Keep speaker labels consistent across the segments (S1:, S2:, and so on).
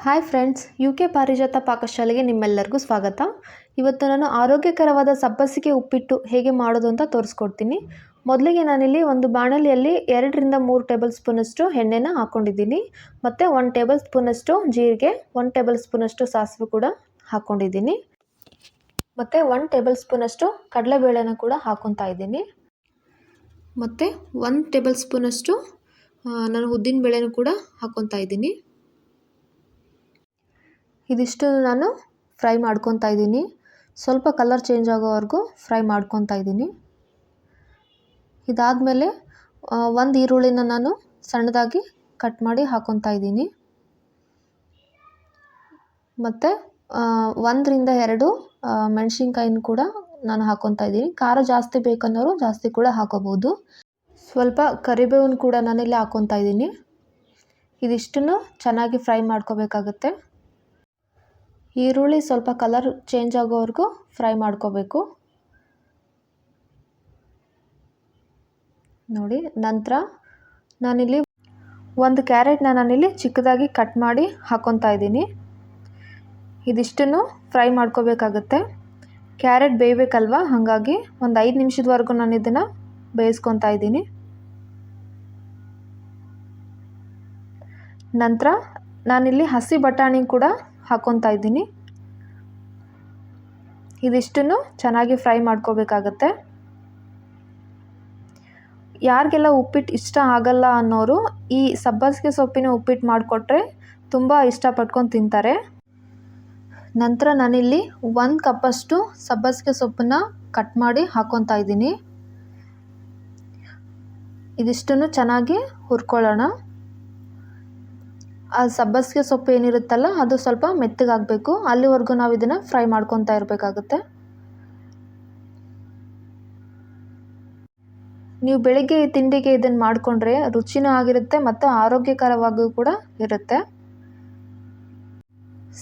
S1: Hi friends U K ಪಾರಿಜಾತ ಪಾಕಶಾಲೆಗೆ ನಿಮ್ಮೆಲ್ಲರಿಗೂ ಸ್ವಾಗತ ಇವತ್ತು ನಾನು ಆರೋಗ್ಯಕರವಾದ ಸಬ್ಬಸಿಗೆ ಉಪ್ಪಿಟ್ಟು ಹೇಗೆ ಮಾಡೋದು ಅಂತ ತೋರಿಸ್ಕೊಡ್ತೀನಿ ಮೊದಲಿಗೆ ನಾನಿಲ್ಲಿ ಒಂದು ಬಾಣಲಿಯಲ್ಲಿ ಎರಡರಿಂದ ಮೂರು ಟೇಬಲ್ ಸ್ಪೂನಷ್ಟು ಎಣ್ಣೆನ ಹಾಕ್ಕೊಂಡಿದ್ದೀನಿ ಮತ್ತು ಒನ್ ಟೇಬಲ್ ಸ್ಪೂನಷ್ಟು ಜೀರಿಗೆ ಒನ್ ಟೇಬಲ್ ಸ್ಪೂನಷ್ಟು ಸಾಸಿವೆ ಕೂಡ ಹಾಕ್ಕೊಂಡಿದ್ದೀನಿ ಮತ್ತು ಒನ್ ಟೇಬಲ್ ಸ್ಪೂನಷ್ಟು ಕಡಲೆಬೇಳೆನ ಕೂಡ ಹಾಕ್ಕೊತಾ ಇದ್ದೀನಿ ಮತ್ತು ಒನ್ ಟೇಬಲ್ ಸ್ಪೂನಷ್ಟು ನಾನು ಉದ್ದಿನ ಬೇಳೆನೂ ಕೂಡ ಹಾಕ್ಕೊತಾ ಇದ್ದೀನಿ ಇದಿಷ್ಟು ನಾನು ಫ್ರೈ ಮಾಡ್ಕೊತಾ ಇದ್ದೀನಿ. ಸ್ವಲ್ಪ ಕಲರ್ ಚೇಂಜ್ ಆಗೋವರೆಗೂ ಫ್ರೈ ಮಾಡ್ಕೊತಾ ಇದ್ದೀನಿ. ಇದಾದಮೇಲೆ ಒಂದು ಈರುಳ್ಳಿನ ನಾನು ಸಣ್ಣದಾಗಿ ಕಟ್ ಮಾಡಿ ಹಾಕೊತಾ ಇದ್ದೀನಿ. ಮತ್ತು ಒಂದರಿಂದ ಎರಡು ಮೆಣಸಿನ್ಕಾಯಿನ ಕೂಡ ನಾನು ಹಾಕೊತಾ ಇದ್ದೀನಿ. ಖಾರ ಜಾಸ್ತಿ ಬೇಕನ್ನೋರು ಜಾಸ್ತಿ ಕೂಡ ಹಾಕೋಬೋದು. ಸ್ವಲ್ಪ ಕರಿಬೇವನ್ನು ಕೂಡ ನಾನಿಲ್ಲಿ ಹಾಕೊತಾ ಇದ್ದೀನಿ. ಇದಿಷ್ಟನ್ನು ಚೆನ್ನಾಗಿ ಫ್ರೈ ಮಾಡ್ಕೋಬೇಕಾಗತ್ತೆ. ಈರುಳ್ಳಿ ಸ್ವಲ್ಪ ಕಲರ್ ಚೇಂಜ್ ಆಗೋವರೆಗೂ ಫ್ರೈ ಮಾಡ್ಕೋಬೇಕು. ನೋಡಿ, ನಂತರ ನಾನಿಲ್ಲಿ ಒಂದು ಕ್ಯಾರೆಟ್ನ ನಾನಿಲ್ಲಿ ಚಿಕ್ಕದಾಗಿ ಕಟ್ ಮಾಡಿ ಹಾಕ್ಕೊತಾ ಇದ್ದೀನಿ. ಇದಿಷ್ಟನ್ನು ಫ್ರೈ ಮಾಡ್ಕೋಬೇಕಾಗತ್ತೆ. ಕ್ಯಾರೆಟ್ ಬೇಯಬೇಕಲ್ವ? ಹಾಗಾಗಿ ಒಂದು ಐದು ನಿಮಿಷದವರೆಗೂ ನಾನು ಇದನ್ನು ಬೇಯಿಸ್ಕೊತಾ ಇದ್ದೀನಿ. ನಂತರ ನಾನಿಲ್ಲಿ ಹಸಿ ಬಟಾಣಿ ಕೂಡ ಹಾಕ್ಕೊತಾ ಇದ್ದೀನಿ. ಇದಿಷ್ಟನ್ನು ಚೆನ್ನಾಗಿ ಫ್ರೈ ಮಾಡ್ಕೋಬೇಕಾಗತ್ತೆ. ಯಾರಿಗೆಲ್ಲ ಉಪ್ಪಿಟ್ಟು ಇಷ್ಟ ಆಗಲ್ಲ ಅನ್ನೋರು ಈ ಸಬ್ಬಸಿಗೆ ಸೊಪ್ಪಿನ ಉಪ್ಪಿಟ್ಟು ಮಾಡಿಕೊಟ್ರೆ ತುಂಬ ಇಷ್ಟಪಟ್ಕೊಂಡು ತಿಂತಾರೆ. ನಂತರ ನಾನಿಲ್ಲಿ ಒಂದು ಕಪ್ಪಷ್ಟು ಸಬ್ಬಸಿಗೆ ಸೊಪ್ಪನ್ನ ಕಟ್ ಮಾಡಿ ಹಾಕ್ಕೊತಾ ಇದ್ದೀನಿ. ಇದಿಷ್ಟನ್ನು ಚೆನ್ನಾಗಿ ಹುರ್ಕೊಳ್ಳೋಣ. ಆ ಸಬ್ಬಸಿಗೆ ಸೊಪ್ಪು ಏನಿರುತ್ತಲ್ಲ ಅದು ಸ್ವಲ್ಪ ಮೆತ್ತಗಾಗಬೇಕು. ಅಲ್ಲಿವರೆಗೂ ನಾವು ಇದನ್ನು ಫ್ರೈ ಮಾಡ್ಕೊತಾ ಇರಬೇಕಾಗುತ್ತೆ. ನೀವು ಬೆಳಿಗ್ಗೆ ತಿಂಡಿಗೆ ಇದನ್ನು ಮಾಡಿಕೊಂಡ್ರೆ ರುಚಿನೂ ಆಗಿರುತ್ತೆ ಮತ್ತು ಆರೋಗ್ಯಕರವಾಗಿಯೂ ಕೂಡ ಇರುತ್ತೆ.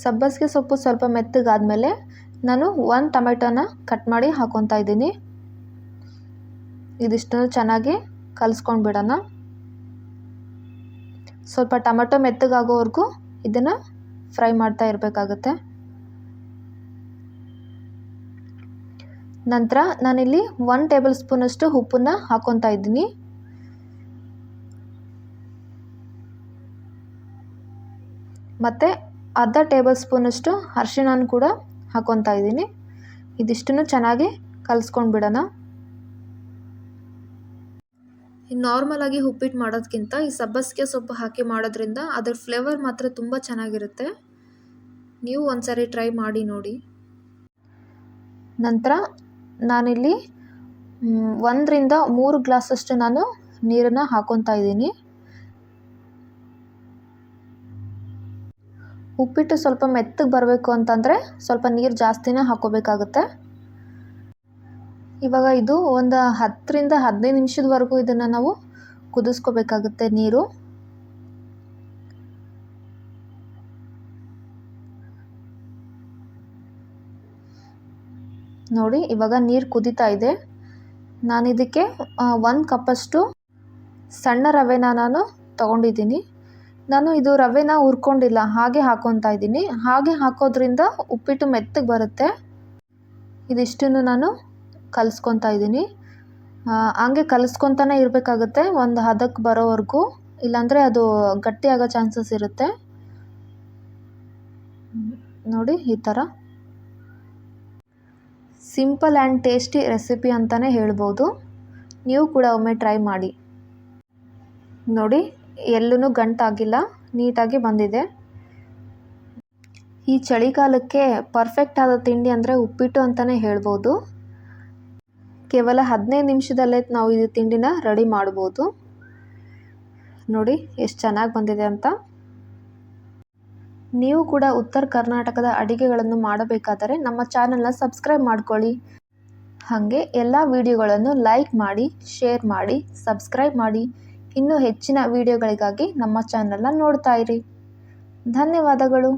S1: ಸಬ್ಬಸಿಗೆ ಸೊಪ್ಪು ಸ್ವಲ್ಪ ಮೆತ್ತಗಾದಮೇಲೆ ನಾನು ಒಂದು ಟೊಮೆಟೊನ ಕಟ್ ಮಾಡಿ ಹಾಕೊತಾ ಇದ್ದೀನಿ. ಇದಿಷ್ಟನ್ನು ಚೆನ್ನಾಗಿ ಕಲಿಸ್ಕೊಂಡು ಬಿಡೋಣ ಸ್ವಲ್ಪ ಟೊಮೆಟೊ ಮೆತ್ತಗಾಗೋವರೆಗೂ ಇದನ್ನು ಫ್ರೈ ಮಾಡ್ತಾ ಇರಬೇಕಾಗತ್ತೆ. ನಂತರ ನಾನಿಲ್ಲಿ ಒನ್ ಟೇಬಲ್ ಸ್ಪೂನಷ್ಟು ಉಪ್ಪನ್ನು ಹಾಕ್ಕೊತಾ ಇದ್ದೀನಿ. ಮತ್ತು ಅರ್ಧ ಟೇಬಲ್ ಸ್ಪೂನಷ್ಟು ಅರಿಶಿಣನ ಕೂಡ ಹಾಕ್ಕೊತಾ ಇದ್ದೀನಿ. ಇದಿಷ್ಟನ್ನು ಚೆನ್ನಾಗಿ ಕಲಿಸ್ಕೊಂಡು ಬಿಡೋಣ ನಾರ್ಮಲಾಗಿ ಉಪ್ಪಿಟ್ಟು ಮಾಡೋದಕ್ಕಿಂತ ಈ ಸಬ್ಬಸಿಗೆ ಸೊಪ್ಪು ಹಾಕಿ ಮಾಡೋದ್ರಿಂದ ಅದರ ಫ್ಲೇವರ್ ಮಾತ್ರ ತುಂಬ ಚೆನ್ನಾಗಿರುತ್ತೆ. ನೀವು ಒಂದ್ಸರಿ ಟ್ರೈ ಮಾಡಿ ನೋಡಿ. ನಂತರ ನಾನಿಲ್ಲಿ ಒಂದರಿಂದ ಮೂರು ಗ್ಲಾಸಷ್ಟು ನಾನು ನೀರನ್ನು ಹಾಕೊತಾ ಇದ್ದೀನಿ. ಉಪ್ಪಿಟ್ಟು ಸ್ವಲ್ಪ ಮೆತ್ತಗೆ ಬರಬೇಕು ಅಂತಂದರೆ ಸ್ವಲ್ಪ ನೀರು ಜಾಸ್ತಿನೇ ಹಾಕ್ಕೋಬೇಕಾಗುತ್ತೆ ಇವಾಗ ಇದು ಒಂದು ಹತ್ತರಿಂದ ಹದಿನೈದು ನಿಮಿಷದವರೆಗೂ ಇದನ್ನು ನಾವು ಕುದಿಸ್ಕೋಬೇಕಾಗುತ್ತೆ ನೀರು. ನೋಡಿ, ಇವಾಗ ನೀರು ಕುದೀತಾ ಇದೆ. ನಾನು ಇದಕ್ಕೆ ಒಂದು ಕಪ್ಪಷ್ಟು ಸಣ್ಣ ರವೆನ ನಾನು ತಗೊಂಡಿದ್ದೀನಿ. ನಾನು ಇದು ರವೆನ ಹುರ್ಕೊಂಡಿಲ್ಲ, ಹಾಗೆ ಹಾಕೊತಾ ಇದ್ದೀನಿ. ಹಾಗೆ ಹಾಕೋದ್ರಿಂದ ಉಪ್ಪಿಟ್ಟು ಮೆತ್ತಗೆ ಬರುತ್ತೆ. ಇದಿಷ್ಟನ್ನು ನಾನು ಕಲಿಸ್ಕೊತಾ ಇದ್ದೀನಿ ಹಂಗೆ ಕಲಿಸ್ಕೊತಾನೆ ಇರಬೇಕಾಗುತ್ತೆ. ಒಂದು ಹದಕ್ಕೆ ಬರೋವರೆಗೂ. ಇಲ್ಲಾಂದರೆ ಅದು ಗಟ್ಟಿ ಆಗೋ ಚಾನ್ಸಸ್ ಇರುತ್ತೆ. ನೋಡಿ, ಈ ಥರ. ಸಿಂಪಲ್ ಆ್ಯಂಡ್ ಟೇಸ್ಟಿ ರೆಸಿಪಿ ಅಂತಲೇ ಹೇಳ್ಬೋದು. ನೀವು ಕೂಡ ಒಮ್ಮೆ ಟ್ರೈ ಮಾಡಿ. ನೋಡಿ ಎಲ್ಲೂ ಗಂಟಾಗಿಲ್ಲ, ನೀಟಾಗಿ ಬಂದಿದೆ. ಈ ಚಳಿಗಾಲಕ್ಕೆ ಪರ್ಫೆಕ್ಟ್ ಆದ ತಿಂಡಿ ಅಂದರೆ ಉಪ್ಪಿಟ್ಟು ಅಂತಲೇ ಹೇಳ್ಬೋದು. ಕೇವಲ ಹದಿನೈದು ನಿಮಿಷದಲ್ಲೇ ನಾವು ಇದು ತಿಂಡಿನ ರೆಡಿ ಮಾಡ್ಬೋದು. ನೋಡಿ, ಎಷ್ಟು ಚೆನ್ನಾಗಿ ಬಂದಿದೆ ಅಂತ. ನೀವು ಕೂಡ ಉತ್ತರ ಕರ್ನಾಟಕದ ಅಡಿಗೆಗಳನ್ನು ಮಾಡಬೇಕಾದರೆ ನಮ್ಮ ಚಾನಲ್ನ ಸಬ್ಸ್ಕ್ರೈಬ್ ಮಾಡ್ಕೊಳ್ಳಿ. ಹಾಗೆ ಎಲ್ಲ ವಿಡಿಯೋಗಳನ್ನು ಲೈಕ್ ಮಾಡಿ, ಶೇರ್ ಮಾಡಿ, ಸಬ್ಸ್ಕ್ರೈಬ್ ಮಾಡಿ. ಇನ್ನೂ ಹೆಚ್ಚಿನ ವಿಡಿಯೋಗಳಿಗಾಗಿ ನಮ್ಮ ಚಾನಲ್ನ ನೋಡ್ತಾ ಇರಿ. ಧನ್ಯವಾದಗಳು.